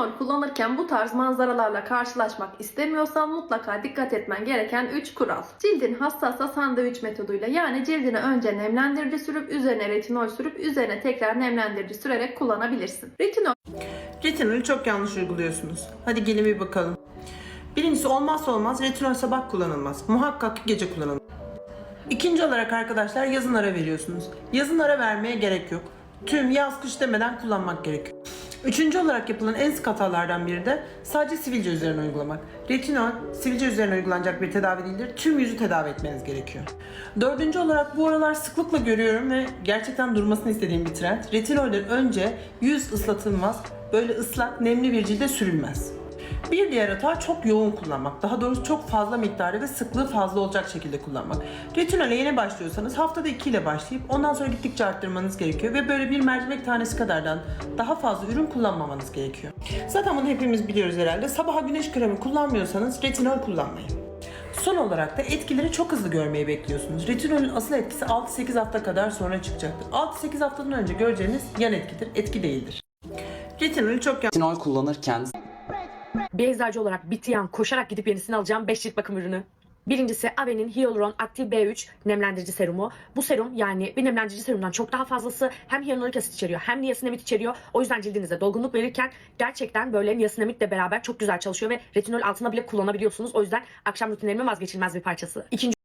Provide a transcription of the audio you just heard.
Retinol kullanırken bu tarz manzaralarla karşılaşmak istemiyorsan mutlaka dikkat etmen gereken 3 kural. Cildin hassassa sandviç metoduyla yani cildine önce nemlendirici sürüp üzerine retinol sürüp üzerine tekrar nemlendirici sürerek kullanabilirsin. Retinol Retinolü çok yanlış uyguluyorsunuz. Hadi gelin bir bakalım. Birincisi olmazsa olmaz retinol sabah kullanılmaz. Muhakkak gece kullanılmaz. İkinci olarak arkadaşlar yazın ara veriyorsunuz. Yazın ara vermeye gerek yok. Tüm yaz kış demeden kullanmak gerekiyor. Üçüncü olarak yapılan en sık hatalardan biri de sadece sivilce üzerine uygulamak. Retinol sivilce üzerine uygulanacak bir tedavi değildir. Tüm yüzü tedavi etmeniz gerekiyor. Dördüncü olarak bu aralar sıklıkla görüyorum ve gerçekten durmasını istediğim bir trend. Retinolden önce yüz ıslatılmaz, böyle ıslak nemli bir cilde sürülmez. Bir diğer hata çok yoğun kullanmak. Daha doğrusu çok fazla miktarda ve sıklığı fazla olacak şekilde kullanmak. Retinole yeni başlıyorsanız haftada 2 ile başlayıp ondan sonra gittikçe arttırmanız gerekiyor ve böyle bir mercimek tanesi kadardan daha fazla ürün kullanmamanız gerekiyor. Zaten bunu hepimiz biliyoruz herhalde. Sabaha güneş kremi kullanmıyorsanız retinol kullanmayın. Son olarak da etkileri çok hızlı görmeyi bekliyorsunuz. Retinolün asıl etkisi 6-8 hafta kadar sonra çıkacaktır. 6-8 haftadan önce göreceğiniz yan etkidir, etki değildir. Retinolü çok Retinol kullanırken Bir eczacı olarak biti yan koşarak gidip yenisini alacağım 5 cilt bakım ürünü. Birincisi Ave'nin Hyaluron Active B3 nemlendirici serumu. Bu serum yani bir nemlendirici serumdan çok daha fazlası hem hyaluronik asit içeriyor hem niasinamid içeriyor. O yüzden cildinize dolgunluk verirken gerçekten böyle niasinamidle beraber çok güzel çalışıyor ve retinol altına bile kullanabiliyorsunuz. O yüzden akşam rutinlerimin vazgeçilmez bir parçası. İkinci